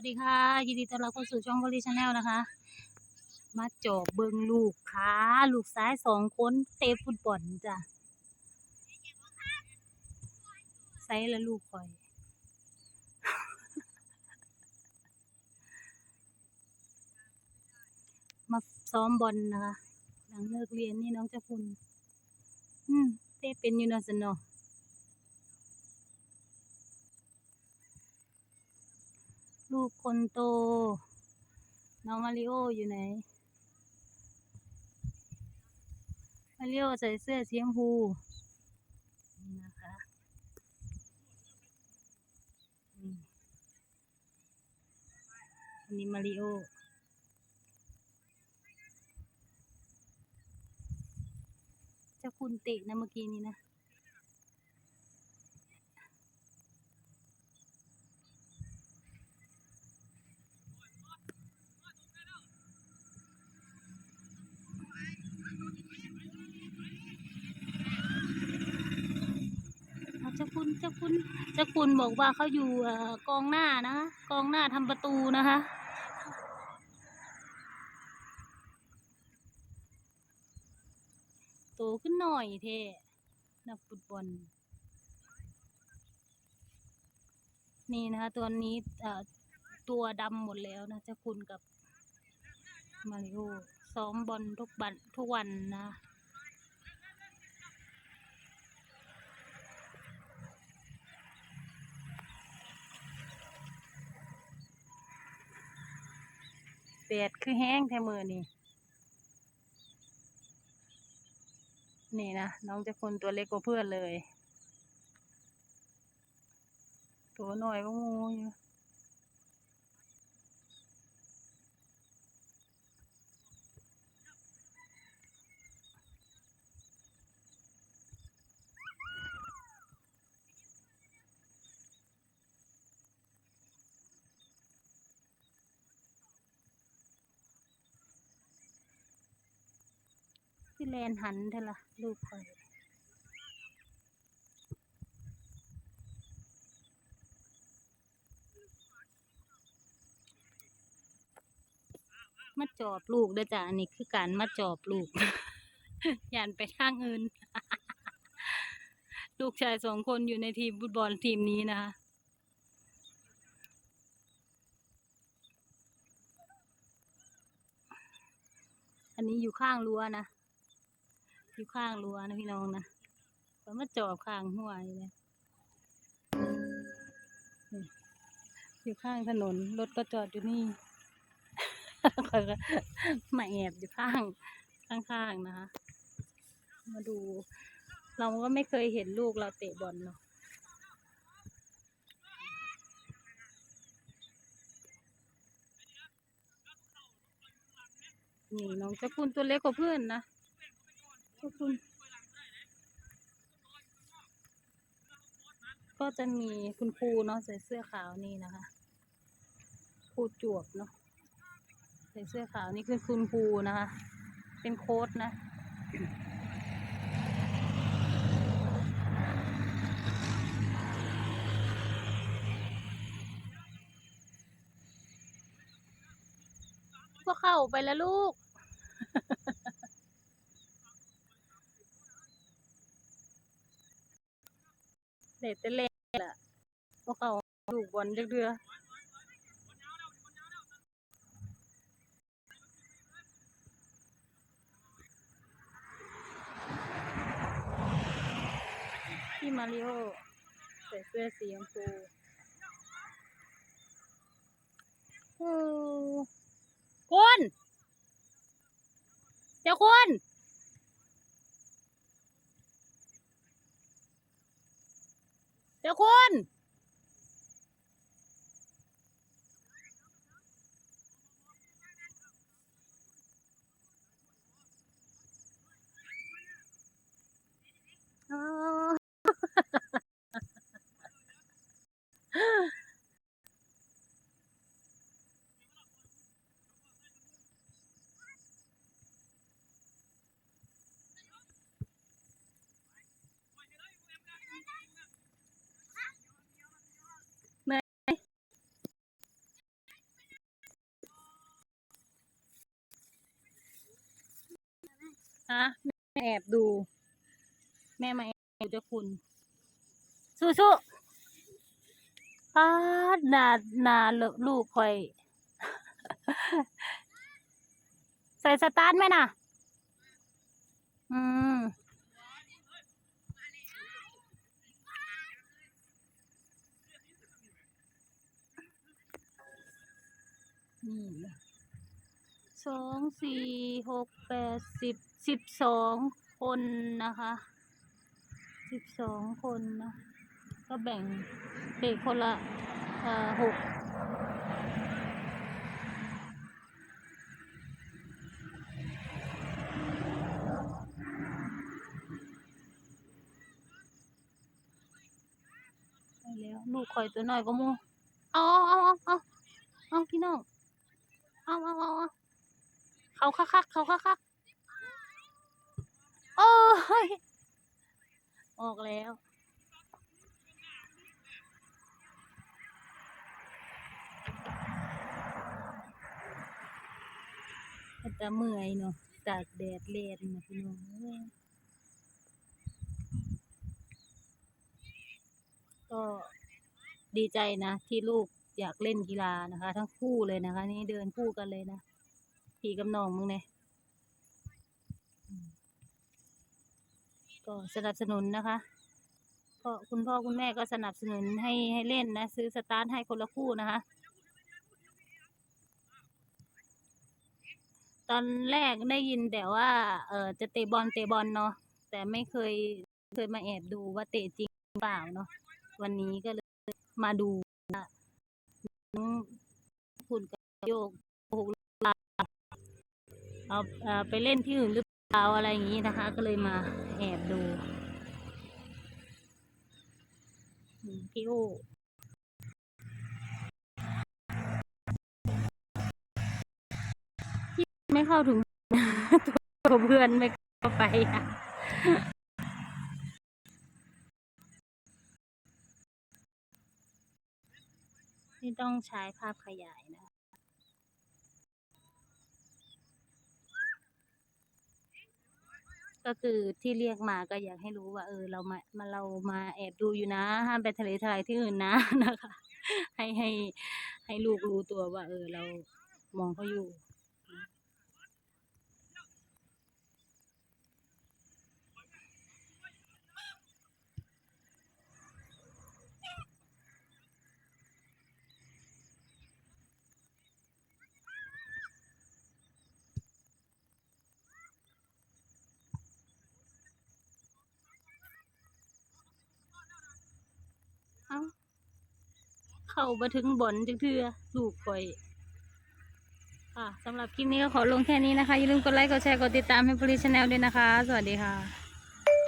วัสดีค่ะ ยินดีต้อนรับเข้าสู่ช่องบริชแนลนะคะ มาจอบเบิงลูกค้าลูกซ้ายสองคนเตะฟุตบอลจ้ะไซส์ละลูกคอย มาซ้อมบอลนะคะ หลังเลิกเรียนนี่น้องเจะคุณ อืมเตะเป็นอยู่เนาะสนาะ ลูก คนโต น้องมาริโออยู่ไหน มาริโอใส่เสื้อสีชมพูนี่นะคะอันนี้มาริโอเจะคุณเตะนะเมื่อกี้นี้นะ เจ้าคุณเจ้าคุณเจ้าคุณบอกว่าเขาอยู่กองหน้านะคะกองหน้าทำประตูนะคะโตขึ้นหน่อยเท่นักฟุตบอลนี่นะคะตัวนี้ตัวดำหมดแล้วนะเจ้าคุณกับมาริโอซ้อมบอลทุกบันทุกวันนะ แดดคือแห้งแท้มือนี่นี่นะน้องเจะคนตัวเล็กกว่าเพื่อนเลย ตัวหน่อยก็งูอยู่ แลนหันเท่าละลูกคอยมาจอบลูกด้อจ้ะอันนี้คือการมาจอบลูกยันไปทางอื่น ลูกชายสองคนอยู่ในทีมฟุตบอลทีมนี้นะคะอันนี้อยู่ข้างรั้วนะ อยู่ข้างรั้วนะพี่น้องนะก็มาจอบข้างหัวนี่เลยอยู่ข้างถนน รถก็จอดอยู่นี่ข้อยก็มาแอบอยู่ข้างข้างๆนะคะ มาดู เราก็ไม่เคยเห็นลูกเราเตะบอลเนาะนี่น้องเจ้าคุณตัวเล็กกว่าเพื่อนนะ เจ้าคุณก็จะมีคุณครูเนาะใส่เสื้อขาวนี่นะคะครูจวบเนาะใส่เสื้อขาวนี่คือคุณครูนะคะ เป็นโค้ดนะก็เข้าไปแล้วลูก เด็ดแต่เล่นละพวกเขาลูบอลเดือพี่มาริโอใส่เสื้อสีชมพูโอ้คุณเจ้าคุณ เจ้าคุณอ๋อ ฮะแม่แอบดู แม่มาแอบดูเจ้าคุณ สู้สู้ๆป้าดนานาลูกคอย ใส่สตาร์ทไหมน่ะ อืมนี่ สองสี่หกแปดสิบสิบสองคนนะคะสิบสองคนนะก็แบ่งเด็กคนละหกแล้วลูกคอยตัวน้อยก็มูเอาเอาเอาเอาเอาพี่น้องเอาเอาเอาเอา เขาคักคักเขาคักคักโอ้ยออกแล้วก็จะเมื่อยเนาะตากแดดเลนนะพี่น้องก็ดีใจนะที่ลูกอยากเล่นกีฬานะคะ ทั้งคู่เลยนะคะ นี่เดินคู่กันเลยนะ พี่กับน้องมึงเนี่ยก็สนับสนุนนะคะก็คุณพ่อคุณแม่ก็สนับสนุนให้ให้เล่นนะ ซื้อสตาร์ทให้คนละคู่นะคะ ตอนแรกได้ยินแต่ว่าเออจะเตะบอลเตะบอลเนาะแต่ไม่เคยเคยมาแอบดูว่าเตะจริงหรือเปล่าเนาะวันนี้ก็เลยมาดูน้องคุณกโยก เอาไปเล่นที่อื่นหรือเปล่าอะไรอย่างนี้นะคะ ก็เลยมาแอบดูอืมพี่โอไม่เข้าถึงตัวเพื่อนไม่เข้าไปอะนี่ต้องใช้ภาพขยายนะ ก็คือที่เรียกมาก็อยากให้รู้ว่า เออ เรามามาเรามาแอบดูอยู่นะ ห้ามไปทะเลทรายที่อื่นนะนะคะ ให้ให้ให้ลูกรู้ตัวว่า เออ เรามองเขาอยู่ เข้ามาถึงบ่อนจังเทือลูกข่อยค่ะสำหรับคลิปนี้ก็ขอลงแค่นี้นะคะ อย่าลืมกดไลค์ กดแชร์ กดติดตามให้พลีชแนลด้วยนะคะ สวัสดีค่ะ